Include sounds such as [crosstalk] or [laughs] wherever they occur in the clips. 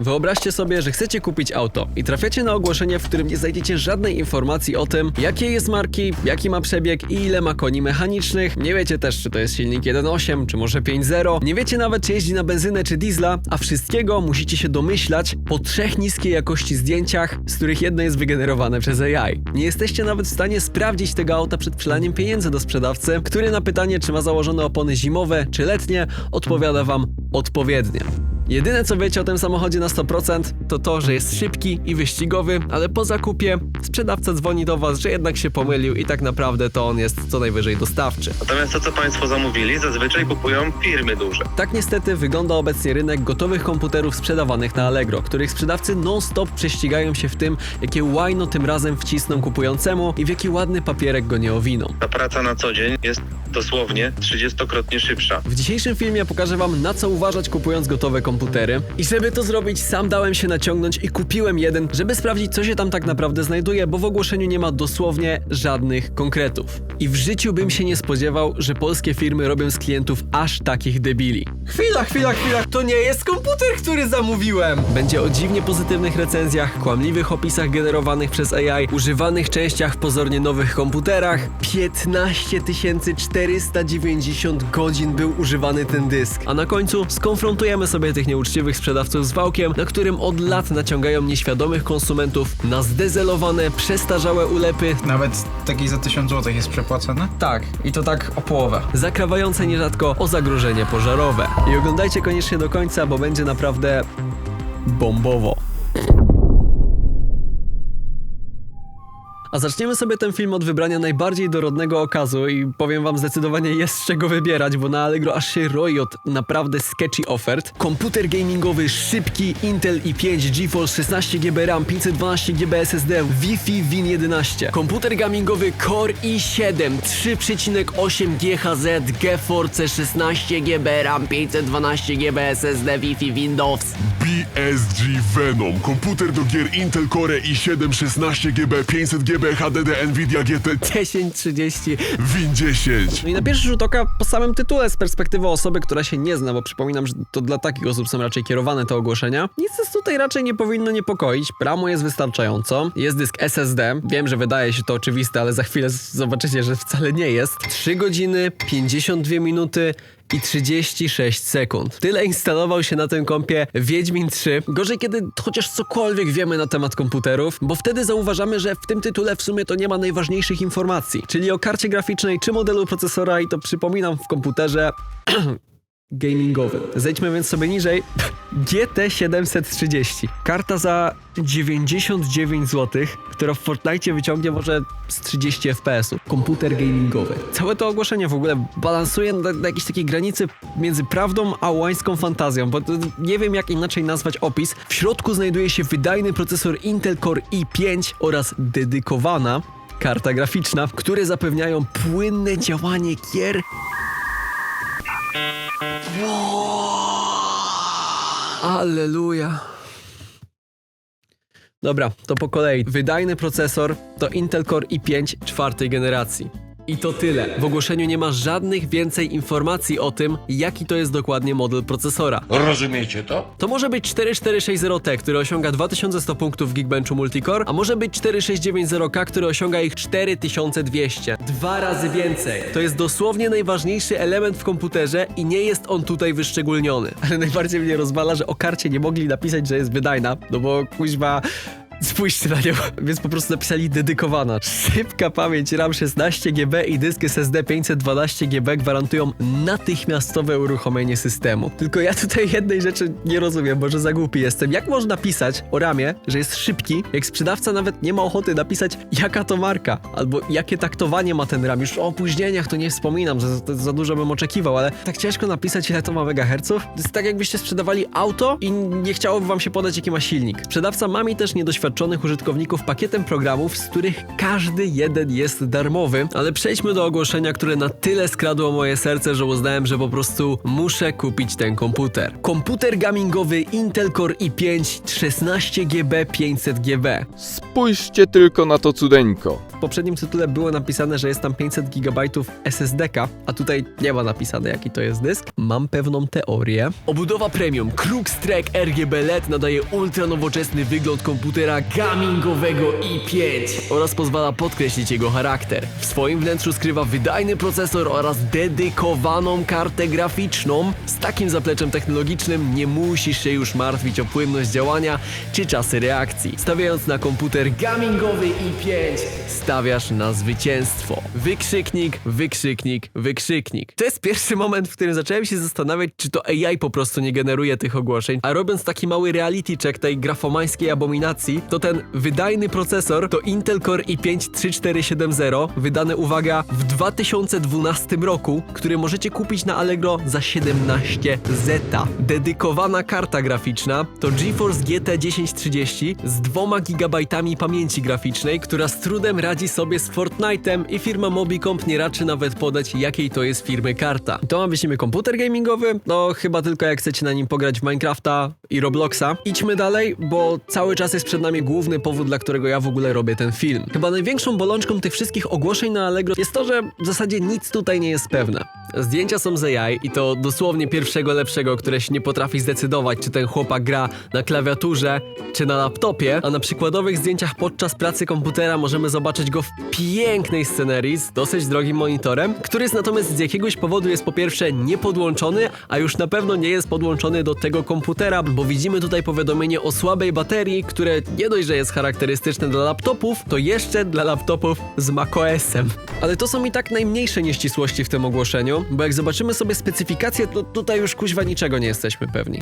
Wyobraźcie sobie, że chcecie kupić auto i trafiacie na ogłoszenie, w którym nie znajdziecie żadnej informacji o tym, jakie jest marki, jaki ma przebieg i ile ma koni mechanicznych. Nie wiecie też, czy to jest silnik 1.8, czy może 5.0. Nie wiecie nawet, czy jeździ na benzynę czy diesla, a wszystkiego musicie się domyślać po trzech niskiej jakości zdjęciach, z których jedno jest wygenerowane przez AI. Nie jesteście nawet w stanie sprawdzić tego auta przed przelaniem pieniędzy do sprzedawcy, który na pytanie, czy ma założone opony zimowe czy letnie, odpowiada wam odpowiednio. Jedyne co wiecie o tym samochodzie na 100% to to, że jest szybki i wyścigowy, ale po zakupie sprzedawca dzwoni do was, że jednak się pomylił i tak naprawdę to on jest co najwyżej dostawczy. Natomiast to, co Państwo zamówili, zazwyczaj kupują firmy duże. Tak niestety wygląda obecnie rynek gotowych komputerów sprzedawanych na Allegro, których sprzedawcy non-stop prześcigają się w tym, jakie łajno tym razem wcisną kupującemu i w jaki ładny papierek go nie owiną. Ta praca na co dzień jest dosłownie 30-krotnie szybsza. W dzisiejszym filmie pokażę wam na co uważać kupując gotowe komputery. I żeby to zrobić, sam dałem się naciągnąć i kupiłem jeden, żeby sprawdzić co się tam tak naprawdę znajduje, bo w ogłoszeniu nie ma dosłownie żadnych konkretów. I w życiu bym się nie spodziewał, że polskie firmy robią z klientów aż takich debili. Chwila, chwila, chwila, to nie jest komputer, który zamówiłem! Będzie o dziwnie pozytywnych recenzjach, kłamliwych opisach generowanych przez AI, używanych częściach w pozornie nowych komputerach. 15 490 godzin był używany ten dysk. A na końcu skonfrontujemy sobie tych nieuczciwych sprzedawców z wałkiem, na którym od lat naciągają nieświadomych konsumentów na zdezelowane, przestarzałe ulepy, Nawet taki za 1000 zł jest przepłacony? tak, i to tak o połowę. Zakrawające nierzadko o zagrożenie pożarowe. I oglądajcie koniecznie do końca, bo będzie naprawdę bombowo. A zaczniemy sobie ten film od wybrania najbardziej dorodnego okazu i powiem wam zdecydowanie jest z czego wybierać, bo na Allegro aż się roi od naprawdę sketchy ofert. Komputer gamingowy szybki Intel i5 GeForce 16 GB RAM 512 GB SSD Wi-Fi Win 11. Komputer gamingowy Core i7 3,8 GHz GeForce 16 GB RAM 512 GB SSD Wi-Fi Windows. BSG Venom. Komputer do gier Intel Core i7 16GB 500GB HDD Nvidia GT 1030 Win 10. No i na pierwszy rzut oka po samym tytule z perspektywy osoby, która się nie zna, bo przypominam, że to dla takich osób są raczej kierowane te ogłoszenia, nic nas tutaj raczej nie powinno niepokoić. Ramu jest wystarczająco, jest dysk SSD, wiem, że wydaje się to oczywiste, ale za chwilę zobaczycie, że wcale nie jest. 3 godziny, 52 minuty i 36 sekund. Tyle instalował się na tym kompie Wiedźmin 3. Gorzej, kiedy chociaż cokolwiek wiemy na temat komputerów, bo wtedy zauważamy, że w tym tytule w sumie to nie ma najważniejszych informacji, czyli o karcie graficznej czy modelu procesora i to przypominam w komputerze [clears throat] gamingowym. Zejdźmy więc sobie niżej. GT 730. Karta za 99 zł, która w Fortnite wyciągnie może z 30 fps. Komputer gamingowy. Całe to ogłoszenie w ogóle balansuje na, na jakiejś takiej granicy między prawdą a łańską fantazją, bo nie wiem jak inaczej nazwać opis. W środku znajduje się wydajny procesor Intel Core i5 oraz dedykowana karta graficzna, które zapewniają płynne działanie gier Alleluja. Dobra, to po kolei. Wydajny procesor to Intel Core i5 czwartej generacji. I to tyle. W ogłoszeniu nie ma żadnych więcej informacji o tym, jaki to jest dokładnie model procesora. Rozumiecie to? To może być 4460T, który osiąga 2100 punktów w Geekbenchu Multicore, a może być 4690K, który osiąga ich 4200. Dwa razy więcej. To jest dosłownie najważniejszy element w komputerze i nie jest on tutaj wyszczególniony. [laughs] Ale najbardziej mnie rozwala, że o karcie nie mogli napisać, że jest wydajna, no bo kuźwa... Spójrzcie na nią, więc po prostu napisali dedykowana. Szybka pamięć RAM 16 GB i dysk SSD 512 GB gwarantują natychmiastowe uruchomienie systemu. Tylko ja tutaj jednej rzeczy nie rozumiem, może za głupi jestem. Jak można pisać o ramie, że jest szybki, jak sprzedawca nawet nie ma ochoty napisać jaka to marka, albo jakie taktowanie ma ten RAM. Już o opóźnieniach to nie wspominam, za, za, dużo bym oczekiwał, ale tak ciężko napisać ile to ma megaherców. To jest tak jakbyście sprzedawali auto i nie chciałoby wam się podać jaki ma silnik. Sprzedawca ma mi też niedoświadczonych użytkowników pakietem programów, z których każdy jeden jest darmowy, ale przejdźmy do ogłoszenia, które na tyle skradło moje serce, że uznałem, że po prostu muszę kupić ten komputer. Komputer gamingowy Intel Core i5 16GB 500GB. Spójrzcie tylko na to cudeńko. w poprzednim tytule było napisane, że jest tam 500 GB SSD-ka, a tutaj nie ma napisane jaki to jest dysk. Mam pewną teorię. Obudowa premium Crux Trek RGB LED nadaje ultra nowoczesny wygląd komputera gamingowego i5 oraz pozwala podkreślić jego charakter. W swoim wnętrzu skrywa wydajny procesor oraz dedykowaną kartę graficzną. Z takim zapleczem technologicznym nie musisz się już martwić o płynność działania czy czasy reakcji. Stawiając na komputer gamingowy i5, stawiasz na zwycięstwo. Wykrzyknik, wykrzyknik, wykrzyknik. To jest pierwszy moment, w którym zacząłem się zastanawiać, czy to AI po prostu nie generuje tych ogłoszeń, a robiąc taki mały reality check tej grafomańskiej abominacji, to ten wydajny procesor to Intel Core i5 3470, wydany, uwaga, w 2012 roku, który możecie kupić na Allegro za 17 zeta. Dedykowana karta graficzna to GeForce GT 1030 z 2 GB pamięci graficznej, która z trudem radzi sobie z Fortnite'em i firma Mobicomp nie raczy nawet podać jakiej to jest firmy karta. To ma być niby komputer gamingowy? No chyba tylko jak chcecie na nim pograć w Minecrafta i Robloxa. Idźmy dalej, bo cały czas jest przed nami główny powód, dla którego ja w ogóle robię ten film. Chyba największą bolączką tych wszystkich ogłoszeń na Allegro jest to, że w zasadzie nic tutaj nie jest pewne. Zdjęcia są z AI i to dosłownie pierwszego lepszego, które się nie potrafi zdecydować, czy ten chłopak gra na klawiaturze, czy na laptopie, a na przykładowych zdjęciach podczas pracy komputera możemy zobaczyć go w pięknej scenerii z dosyć drogim monitorem, który jest natomiast z jakiegoś powodu jest po pierwsze niepodłączony, a już na pewno nie jest podłączony do tego komputera, bo widzimy tutaj powiadomienie o słabej baterii, które nie dość, że jest charakterystyczne dla laptopów, to jeszcze dla laptopów z macOS-em. Ale to są i tak najmniejsze nieścisłości w tym ogłoszeniu, bo jak zobaczymy sobie specyfikację, to tutaj już kuźwa niczego nie jesteśmy pewni.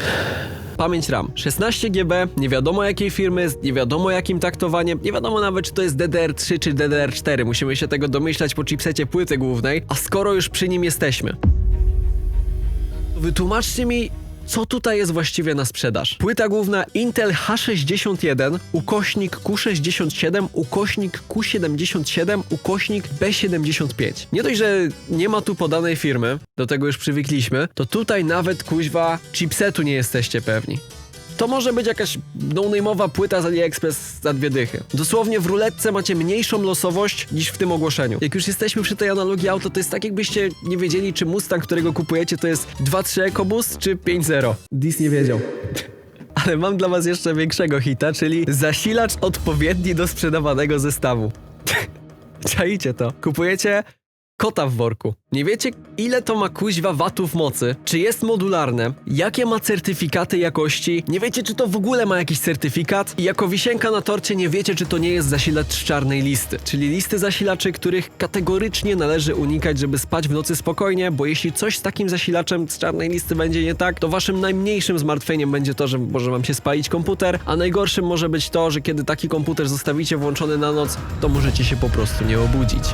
Pamięć RAM 16 GB, nie wiadomo jakiej firmy, nie wiadomo jakim taktowaniem, nie wiadomo nawet czy to jest DDR3 czy DDR4. Musimy się tego domyślać po chipsecie płyty głównej, a skoro już przy nim jesteśmy. Wytłumaczcie mi, co tutaj jest właściwie na sprzedaż? Płyta główna Intel H61, ukośnik Q67, ukośnik Q77, ukośnik B75. Nie dość, że nie ma tu podanej firmy, do tego już przywykliśmy, to tutaj nawet kuźwa chipsetu nie jesteście pewni. To może być jakaś no-name'owa płyta z AliExpress za dwie dychy. Dosłownie w ruletce macie mniejszą losowość niż w tym ogłoszeniu. Jak już jesteśmy przy tej analogii auto, to jest tak jakbyście nie wiedzieli, czy Mustang, którego kupujecie, to jest 2.3 EcoBoost czy 5.0. Dis nie wiedział. [laughs] Ale mam dla was jeszcze większego hita, czyli zasilacz odpowiedni do sprzedawanego zestawu. [laughs] Czajcie to. Kupujecie kota w worku. Nie wiecie, ile to ma kuźwa watów mocy, czy jest modularne, jakie ma certyfikaty jakości, nie wiecie, czy to w ogóle ma jakiś certyfikat? I jako wisienka na torcie nie wiecie, czy to nie jest zasilacz czarnej listy, czyli listy zasilaczy, których kategorycznie należy unikać, żeby spać w nocy spokojnie, bo jeśli coś z takim zasilaczem z czarnej listy będzie nie tak, to waszym najmniejszym zmartwieniem będzie to, że może wam się spalić komputer, a najgorszym może być to, że kiedy taki komputer zostawicie włączony na noc, to możecie się po prostu nie obudzić.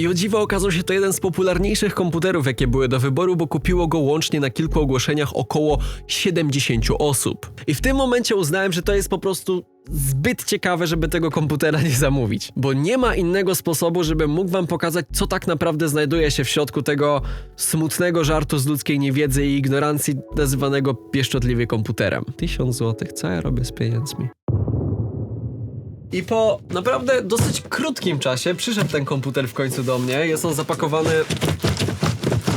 I o dziwo okazał się to jeden z popularniejszych komputerów, jakie były do wyboru, bo kupiło go łącznie na kilku ogłoszeniach około 70 osób. I w tym momencie uznałem, że to jest po prostu zbyt ciekawe, żeby tego komputera [laughs] nie zamówić. Bo nie ma innego sposobu, żebym mógł wam pokazać, co tak naprawdę znajduje się w środku tego smutnego żartu z ludzkiej niewiedzy i ignorancji, nazywanego pieszczotliwie komputerem. 1000 złotych, co ja robię z pieniędzmi? I po naprawdę dosyć krótkim czasie przyszedł ten komputer w końcu do mnie. Jest on zapakowany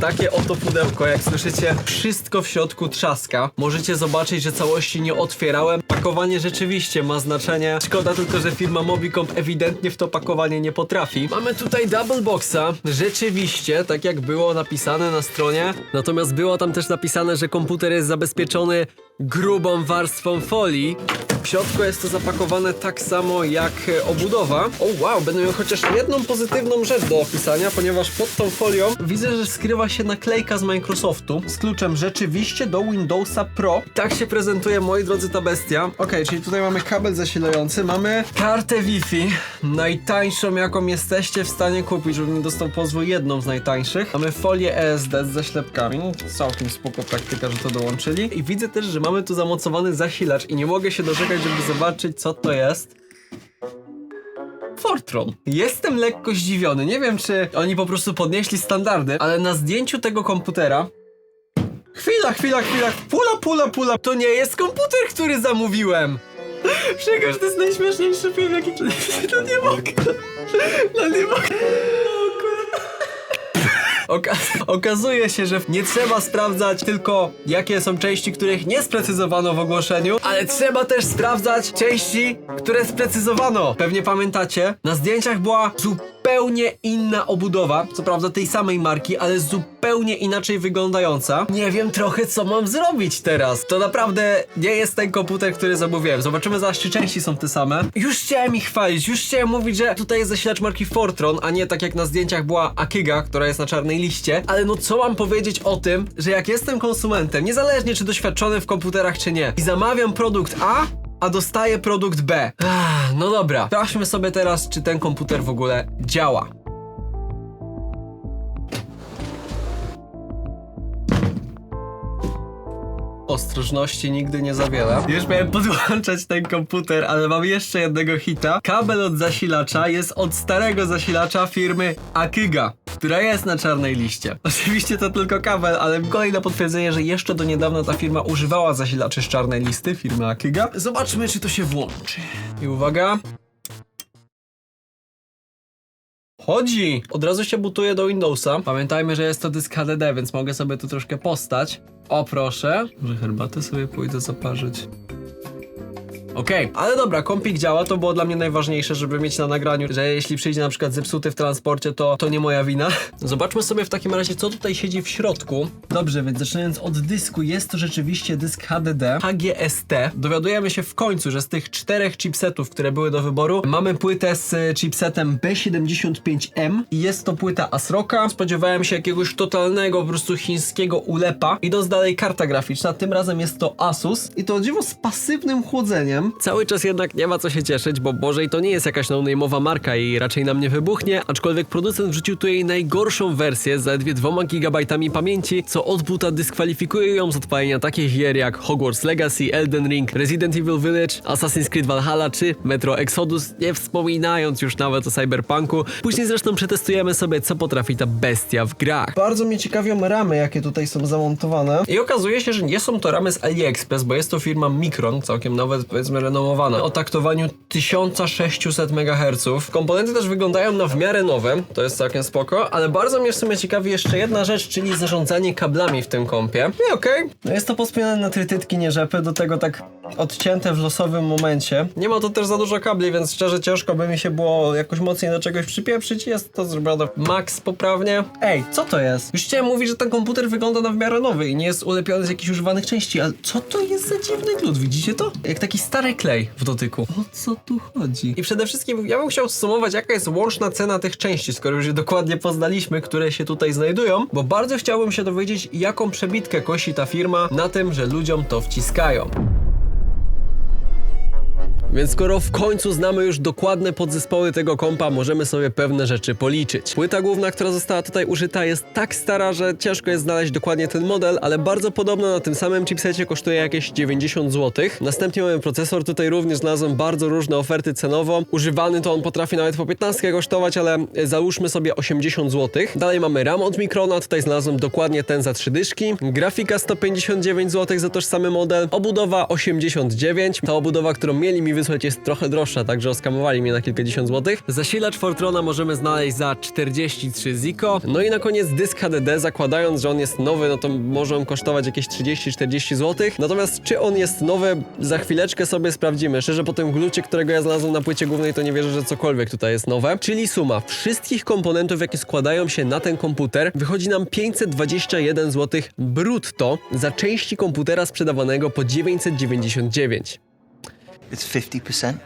takie oto pudełko. Jak słyszycie, wszystko w środku trzaska. Możecie zobaczyć, że całości nie otwierałem. Pakowanie rzeczywiście ma znaczenie. Szkoda tylko, że firma Mobicomp ewidentnie w to pakowanie nie potrafi. Mamy tutaj double boxa. Rzeczywiście, tak jak było napisane na stronie. Natomiast było tam też napisane, że komputer jest zabezpieczony grubą warstwą folii. W środku jest to zapakowane tak samo jak e, obudowa. O wow, będę miał chociaż jedną pozytywną rzecz do opisania, ponieważ pod tą folią widzę, że skrywa się naklejka z Microsoftu z kluczem rzeczywiście do Windowsa Pro. I tak się prezentuje, moi drodzy, ta bestia. Okej, czyli tutaj mamy kabel zasilający, mamy kartę Wi-Fi, najtańszą jaką jesteście w stanie kupić, żebym dostał pozwól jedną z najtańszych. Mamy folię ESD z zaślepkami, całkiem spoko praktyka, że to dołączyli. I widzę też, że mamy tu zamocowany zasilacz i nie mogę się doczekać, żeby zobaczyć co to jest. Fortron. Jestem lekko zdziwiony. Nie wiem, czy oni po prostu podnieśli standardy, ale na zdjęciu tego komputera Chwila, chwila, chwila. Pula, pula, pula. To nie jest komputer, który zamówiłem. Przecież to jest najśmieszniejszy film, jaki... No nie mogę. No nie mogę. Oka okazuje się, że nie trzeba sprawdzać tylko jakie są części, których nie sprecyzowano w ogłoszeniu, ale trzeba też sprawdzać części, które sprecyzowano. Pewnie pamiętacie, na zdjęciach była zupełnie inna obudowa, co prawda tej samej marki, ale zupełnie inaczej wyglądająca. Nie wiem trochę co mam zrobić teraz. To naprawdę nie jest ten komputer, który zamówiłem. Zobaczymy zaraz, czy części są te same. Już chciałem ich chwalić, już chciałem mówić, że tutaj jest zasilacz marki Fortron, a nie tak jak na zdjęciach była Akiga, która jest na czarnej liście. Ale no co mam powiedzieć o tym, że jak jestem konsumentem, niezależnie czy doświadczony w komputerach czy nie, i zamawiam produkt A, a dostaję produkt B. Ach, no dobra, sprawdźmy sobie teraz, czy ten komputer w ogóle działa. Ostrożności nigdy nie za wiele. Już miałem podłączać ten komputer, ale mam jeszcze jednego hita. Kabel od zasilacza jest od starego zasilacza firmy Akiga, która jest na czarnej liście. [laughs] Oczywiście to tylko kabel, ale kolejne potwierdzenie, że jeszcze do niedawna ta firma używała zasilaczy z czarnej listy firmy Akiga. Zobaczmy, czy to się włączy. I uwaga, Chodzi! Od razu się butuje do Windowsa. Pamiętajmy, że jest to dysk HDD, więc mogę sobie tu troszkę postać. O proszę. Może herbatę sobie pójdę zaparzyć. Okej, ale dobra, kompik działa, to było dla mnie najważniejsze, żeby mieć na nagraniu, że jeśli przyjdzie na przykład zepsuty w transporcie, to to nie moja wina. [laughs] Zobaczmy sobie w takim razie, co tutaj siedzi w środku. Dobrze, więc zaczynając od dysku, jest to rzeczywiście dysk HDD, HGST. Dowiadujemy się w końcu, że z tych czterech chipsetów, które były do wyboru, mamy płytę z chipsetem B75M i jest to płyta ASRoCa. Spodziewałem się jakiegoś totalnego, po prostu chińskiego ulepa. Idąc dalej, karta graficzna, tym razem jest to Asus i to o dziwo z pasywnym chłodzeniem. Cały czas jednak nie ma co się cieszyć, bo Bożej to nie jest jakaś no-name'owa marka i raczej nam nie wybuchnie, aczkolwiek producent wrzucił tu jej najgorszą wersję z zaledwie 2 GB pamięci, co od buta dyskwalifikuje ją z odpalenia takich gier jak Hogwarts Legacy, Elden Ring, Resident Evil Village, Assassin's Creed Valhalla czy Metro Exodus, nie wspominając już nawet o Cyberpunku. Później zresztą przetestujemy sobie, co potrafi ta bestia w grach. Bardzo mnie ciekawią ramy, jakie tutaj są zamontowane. I okazuje się, że nie są to ramy z AliExpress, bo jest to firma Micron, całkiem nawet powiedzmy renomowana, o taktowaniu 1600 MHz. Komponenty też wyglądają na w miarę nowe, to jest całkiem spoko, ale bardzo mnie w sumie ciekawi jeszcze jedna rzecz, czyli zarządzanie kablami w tym kompie. I okej, no jest to pospięte na trytytki, nie rzepy, do tego tak odcięte w losowym momencie. Nie ma to też za dużo kabli, więc szczerze ciężko by mi się było jakoś mocniej do czegoś przypieprzyć. Jest to zrobione max poprawnie. Ej, co to jest? Już chciałem mówić, że ten komputer wygląda na w miarę nowy i nie jest ulepiony z jakichś używanych części, ale co to jest za dziwny glut? Widzicie to? Jak taki stary klej w dotyku. O co tu chodzi? I przede wszystkim ja bym chciał zsumować, jaka jest łączna cena tych części, skoro już je dokładnie poznaliśmy, które się tutaj znajdują, bo bardzo chciałbym się dowiedzieć, jaką przebitkę kosi ta firma na tym, że ludziom to wciskają. Więc skoro w końcu znamy już dokładne podzespoły tego kompa, możemy sobie pewne rzeczy policzyć. Płyta główna, która została tutaj użyta jest tak stara, że ciężko jest znaleźć dokładnie ten model, ale bardzo podobno na tym samym chipsecie kosztuje jakieś 90 zł. Następnie mamy procesor, tutaj również znalazłem bardzo różne oferty cenowo. Używany to on potrafi nawet po 15 kosztować, ale e, załóżmy sobie 80 zł. Dalej mamy RAM od Microna, tutaj znalazłem dokładnie ten za 3 dyszki. Grafika 159 zł za tożsamy model. Obudowa 89. Ta obudowa, którą mieli mi wysłać jest trochę droższa, także oskamowali mnie na kilkadziesiąt złotych. Zasilacz Fortrona możemy znaleźć za 43 ziko. No i na koniec dysk HDD, zakładając, że on jest nowy, no to może on kosztować jakieś 30-40 zł. Natomiast czy on jest nowy, za chwileczkę sobie sprawdzimy. Szczerze po tym glucie, którego ja znalazłem na płycie głównej, to nie wierzę, że cokolwiek tutaj jest nowe. Czyli suma wszystkich komponentów, jakie składają się na ten komputer, wychodzi nam 521 zł brutto za części komputera sprzedawanego po 999. It's 50%.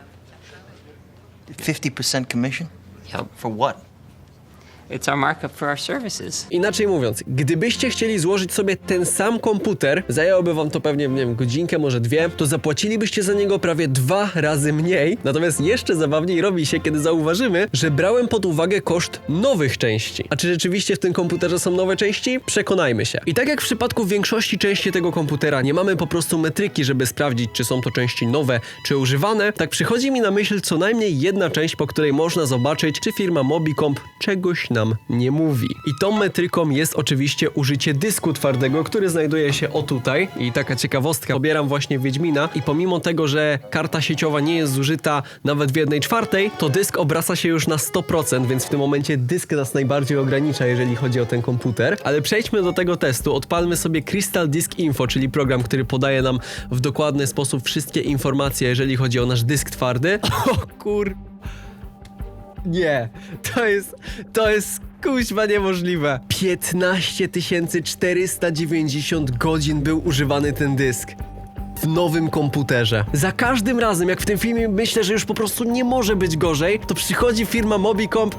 50% commission? Yep. For what? It's our markup for our services. Inaczej mówiąc, gdybyście chcieli złożyć sobie ten sam komputer, zajęłoby wam to pewnie, nie wiem, godzinkę, może dwie, to zapłacilibyście za niego prawie dwa razy mniej. Natomiast jeszcze zabawniej robi się, kiedy zauważymy, że brałem pod uwagę koszt nowych części. A czy rzeczywiście w tym komputerze są nowe części? Przekonajmy się. I tak jak w przypadku większości części tego komputera nie mamy po prostu metryki, żeby sprawdzić, czy są to części nowe, czy używane, tak przychodzi mi na myśl co najmniej jedna część, po której można zobaczyć, czy firma Mobicomp czegoś nam nie mówi. I tą metryką jest oczywiście użycie dysku twardego, który znajduje się o tutaj. I taka ciekawostka, pobieram właśnie Wiedźmina i pomimo tego, że karta sieciowa nie jest zużyta nawet w jednej czwartej, to dysk obraca się już na 100%, więc w tym momencie dysk nas najbardziej ogranicza, jeżeli chodzi o ten komputer. Ale przejdźmy do tego testu. Odpalmy sobie Crystal Disk Info, czyli program, który podaje nam w dokładny sposób wszystkie informacje, jeżeli chodzi o nasz dysk twardy. [laughs] O kur... Nie, to jest, to jest kuźwa niemożliwe. 15 490 godzin był używany ten dysk. W nowym komputerze. Za każdym razem, jak w tym filmie myślę, że już po prostu nie może być gorzej, to przychodzi firma Mobicomp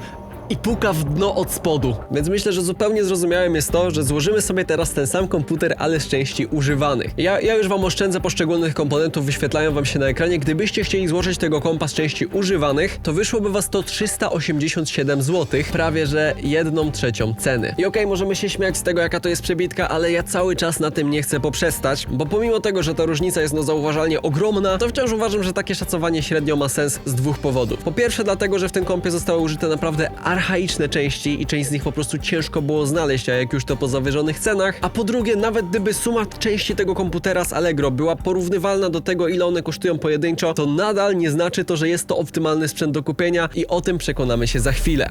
i puka w dno od spodu. Więc myślę, że zupełnie zrozumiałym jest to, że złożymy sobie teraz ten sam komputer, ale z części używanych. Ja, ja już wam oszczędzę poszczególnych komponentów, wyświetlają wam się na ekranie. Gdybyście chcieli złożyć tego kompa z części używanych, to wyszłoby was to 387 zł, prawie że jedną trzecią ceny. I okej, możemy się śmiać z tego, jaka to jest przebitka, ale ja cały czas na tym nie chcę poprzestać, bo pomimo tego, że ta różnica jest no zauważalnie ogromna, to wciąż uważam, że takie szacowanie średnio ma sens z dwóch powodów. Po pierwsze dlatego, że w tym kompie zostały użyte naprawdę archaiczne części i część z nich po prostu ciężko było znaleźć, a jak już to po zawyżonych cenach. A po drugie, nawet gdyby suma części tego komputera z Allegro była porównywalna do tego, ile one kosztują pojedynczo, to nadal nie znaczy to, że jest to optymalny sprzęt do kupienia i o tym przekonamy się za chwilę.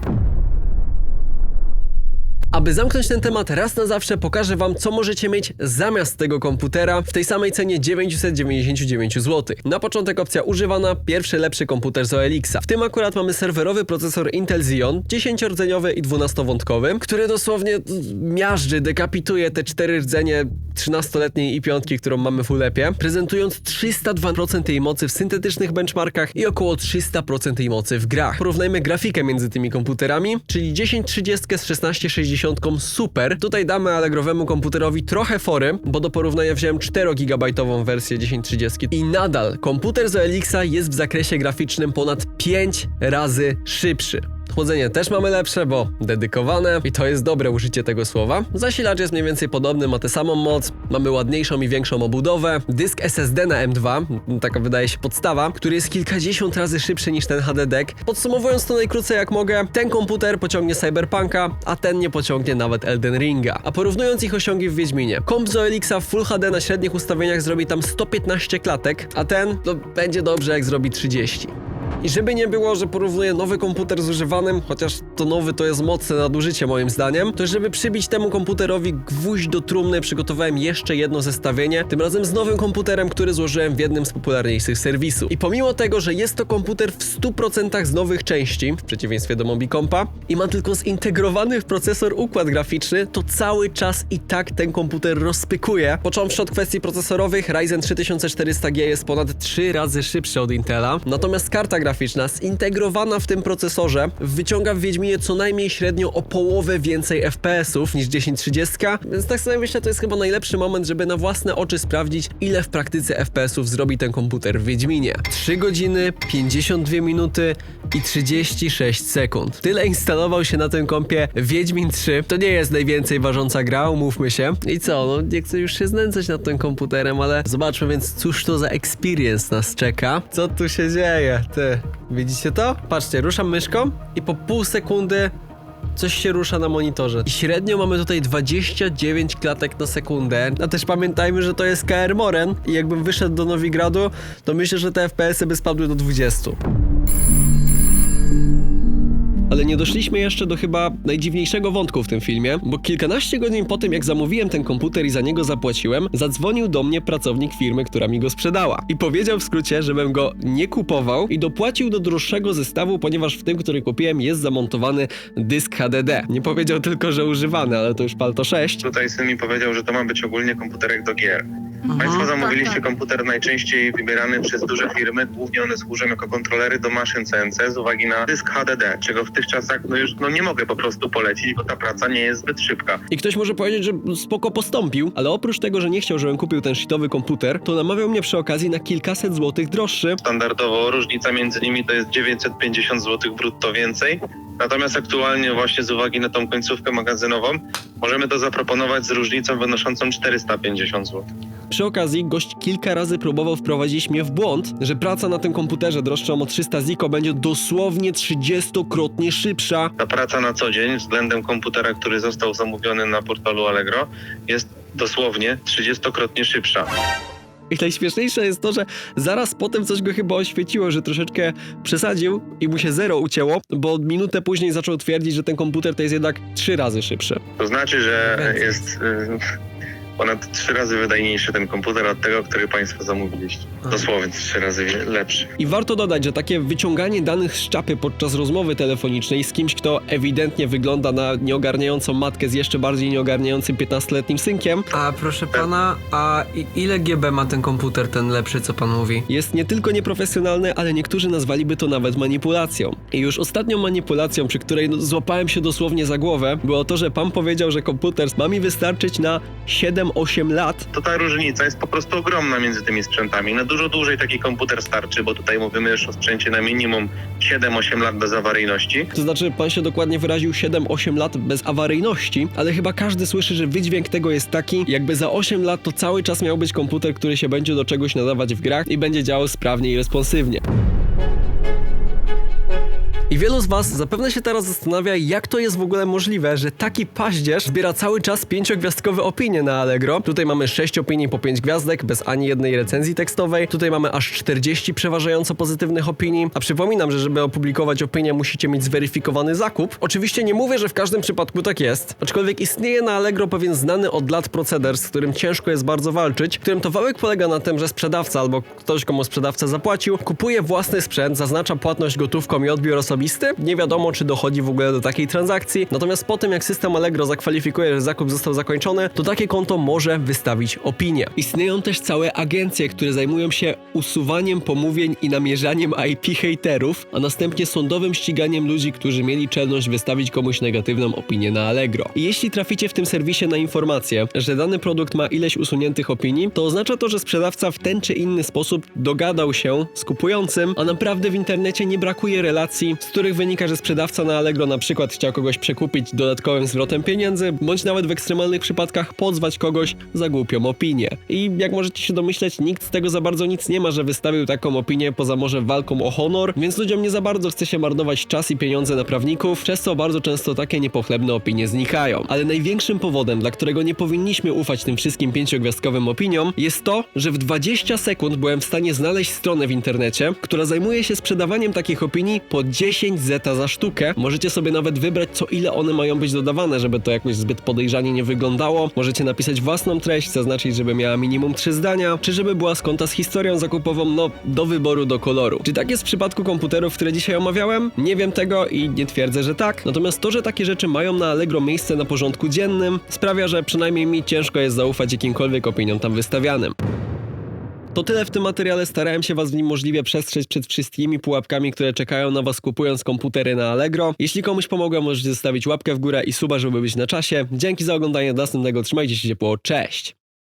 Aby zamknąć ten temat raz na zawsze, pokażę Wam, co możecie mieć zamiast tego komputera w tej samej cenie 999 zł. Na początek opcja używana, pierwszy lepszy komputer z OLX. W tym akurat mamy serwerowy procesor Intel Xeon, 10-rdzeniowy i 12-wątkowy, który dosłownie miażdży, dekapituje te cztery rdzenie 13-letniej i piątki, którą mamy w ulepie, prezentując 302% jej mocy w syntetycznych benchmarkach i około 300% jej mocy w grach. Porównajmy grafikę między tymi komputerami, czyli 1030 z 1660 super. Tutaj damy Allegrowemu komputerowi trochę fory, bo do porównania wziąłem 4-gigabajtową wersję 1030 i nadal komputer z OLX jest w zakresie graficznym ponad 5 razy szybszy. Chłodzenie też mamy lepsze, bo dedykowane i to jest dobre użycie tego słowa. Zasilacz jest mniej więcej podobny, ma tę samą moc, mamy ładniejszą i większą obudowę. Dysk SSD na M2, taka wydaje się podstawa, który jest kilkadziesiąt razy szybszy niż ten HDD. Podsumowując to najkrócej jak mogę, ten komputer pociągnie Cyberpunka, a ten nie pociągnie nawet Elden Ringa. A porównując ich osiągi w Wiedźminie, komp z OLX w Full HD na średnich ustawieniach zrobi tam 115 klatek, a ten, no będzie dobrze jak zrobi 30. I żeby nie było, że porównuję nowy komputer z używanym, chociaż to nowy to jest mocne nadużycie moim zdaniem, to żeby przybić temu komputerowi gwóźdź do trumny, przygotowałem jeszcze jedno zestawienie, tym razem z nowym komputerem, który złożyłem w jednym z popularniejszych serwisów. I pomimo tego, że jest to komputer w 100% z nowych części, w przeciwieństwie do Mobicompa, i ma tylko zintegrowany w procesor układ graficzny, to cały czas i tak ten komputer rozpykuje. Począwszy od kwestii procesorowych, Ryzen 3400G jest ponad 3 razy szybszy od Intela, natomiast karta graficzna zintegrowana w tym procesorze wyciąga w Wiedźminie co najmniej średnio o połowę więcej FPS-ów niż 1030, więc tak sobie myślę, to jest chyba najlepszy moment, żeby na własne oczy sprawdzić, ile w praktyce FPS-ów zrobi ten komputer w Wiedźminie. 3 godziny, 52 minuty i 36 sekund. Tyle instalował się na tym kompie Wiedźmin 3. To nie jest najwięcej ważąca gra, umówmy się. I co, no nie chcę już się znęcać nad tym komputerem, ale zobaczmy więc, cóż to za experience nas czeka. Co tu się dzieje, ty? Widzicie to? Patrzcie, ruszam myszką i po pół sekundy coś się rusza na monitorze. I średnio mamy tutaj 29 klatek na sekundę. A też pamiętajmy, że to jest KR Moren i jakbym wyszedł do Nowigradu, to myślę, że te FPS-y by spadły do 20. Ale nie doszliśmy jeszcze do chyba najdziwniejszego wątku w tym filmie, bo kilkanaście godzin po tym, jak zamówiłem ten komputer i za niego zapłaciłem, zadzwonił do mnie pracownik firmy, która mi go sprzedała. I powiedział w skrócie, żebym go nie kupował i dopłacił do droższego zestawu, ponieważ w tym, który kupiłem, jest zamontowany dysk HDD. Nie powiedział tylko, że używany, ale to już Palto 6. Tutaj syn mi powiedział, że to ma być ogólnie komputerek do gier. Państwo zamówiliście komputer najczęściej wybierany przez duże firmy, głównie one służą jako kontrolery do maszyn CNC z uwagi na dysk HDD, czego w tych czasach no już no nie mogę po prostu polecić, bo ta praca nie jest zbyt szybka. I ktoś może powiedzieć, że spoko postąpił, ale oprócz tego, że nie chciał, żebym kupił ten shitowy komputer, to namawiał mnie przy okazji na kilkaset złotych droższy, Standardowo różnica między nimi to jest 950 zł brutto więcej. Natomiast aktualnie właśnie z uwagi na tą końcówkę magazynową możemy to zaproponować z różnicą wynoszącą 450 zł. Przy okazji gość kilka razy próbował wprowadzić mnie w błąd, że praca na tym komputerze droższą o 300 ziko będzie dosłownie 30-krotnie szybsza. Ta praca na co dzień względem komputera, który został zamówiony na portalu Allegro jest dosłownie 30-krotnie szybsza. I najśmieszniejsze jest to, że zaraz potem coś go chyba oświeciło, że troszeczkę przesadził i mu się zero ucięło, bo minutę później zaczął twierdzić, że ten komputer to jest jednak trzy razy szybszy. To znaczy, że jest y, ponad trzy razy wydajniejszy ten komputer od tego, który Państwo zamówiliście. Dosłownie trzy razy lepszy. I warto dodać, że takie wyciąganie danych z czapy podczas rozmowy telefonicznej z kimś, kto ewidentnie wygląda na nieogarniającą matkę z jeszcze bardziej nieogarniającym 15-letnim synkiem, A proszę pana, a ile GB ma ten komputer, ten lepszy, co pan mówi? jest nie tylko nieprofesjonalne, ale niektórzy nazwaliby to nawet manipulacją. I już ostatnią manipulacją, przy której no, złapałem się dosłownie za głowę, było to, że pan powiedział, że komputer ma mi wystarczyć na 7-8 lat, To ta różnica jest po prostu ogromna między tymi sprzętami. Na dużo dłużej taki komputer starczy, bo tutaj mówimy już o sprzęcie na minimum 7-8 lat bez awaryjności. To znaczy, pan się dokładnie wyraził 7-8 lat bez awaryjności, ale chyba każdy słyszy, że wydźwięk tego jest taki, jakby za 8 lat to cały czas miał być komputer, który się będzie do czegoś nadawać w grach i będzie działał sprawnie i responsywnie. I wielu z Was zapewne się teraz zastanawia, jak to jest w ogóle możliwe, że taki paździerz zbiera cały czas pięciogwiazdkowe opinie na Allegro. Tutaj mamy 6 opinii po 5 gwiazdek, bez ani jednej recenzji tekstowej. Tutaj mamy aż 40 przeważająco pozytywnych opinii. A przypominam, że żeby opublikować opinię, musicie mieć zweryfikowany zakup. Oczywiście nie mówię, że w każdym przypadku tak jest, aczkolwiek istnieje na Allegro pewien znany od lat proceder, z którym ciężko jest bardzo walczyć, którym to wałek polega na tym, że sprzedawca albo ktoś, komu sprzedawca zapłacił, kupuje własny sprzęt, zaznacza płatność gotówką i odbiór osobisty. Nie wiadomo, czy dochodzi w ogóle do takiej transakcji. Natomiast po tym, jak system Allegro zakwalifikuje, że zakup został zakończony, to takie konto może wystawić opinię. Istnieją też całe agencje, które zajmują się usuwaniem pomówień i namierzaniem IP hejterów, a następnie sądowym ściganiem ludzi, którzy mieli czelność wystawić komuś negatywną opinię na Allegro. I jeśli traficie w tym serwisie na informację, że dany produkt ma ileś usuniętych opinii, to oznacza to, że sprzedawca w ten czy inny sposób dogadał się z kupującym, a naprawdę w internecie nie brakuje relacji, z których wynika, że sprzedawca na Allegro na przykład chciał kogoś przekupić dodatkowym zwrotem pieniędzy, bądź nawet w ekstremalnych przypadkach pozwać kogoś za głupią opinię. I jak możecie się domyśleć, nikt z tego za bardzo nic nie ma, że wystawił taką opinię poza może walką o honor, więc ludziom nie za bardzo chce się marnować czas i pieniądze na prawników, przez co bardzo często takie niepochlebne opinie znikają. Ale największym powodem, dla którego nie powinniśmy ufać tym wszystkim pięciogwiazdkowym opiniom, jest to, że w 20 sekund byłem w stanie znaleźć stronę w internecie, która zajmuje się sprzedawaniem takich opinii po 10 zeta za sztukę. Możecie sobie nawet wybrać, co ile one mają być dodawane, żeby to jakoś zbyt podejrzanie nie wyglądało. Możecie napisać własną treść, zaznaczyć, żeby miała minimum 3 zdania, czy żeby była z konta z historią zakupową, no do wyboru, do koloru. Czy tak jest w przypadku komputerów, które dzisiaj omawiałem? Nie wiem tego i nie twierdzę, że tak. Natomiast to, że takie rzeczy mają na Allegro miejsce na porządku dziennym, sprawia, że przynajmniej mi ciężko jest zaufać jakimkolwiek opiniom tam wystawianym. To tyle w tym materiale. Starałem się Was w nim możliwie przestrzec przed wszystkimi pułapkami, które czekają na Was kupując komputery na Allegro. Jeśli komuś pomogłem, możecie zostawić łapkę w górę i suba, żeby być na czasie. Dzięki za oglądanie. Do następnego. Trzymajcie się ciepło. Cześć!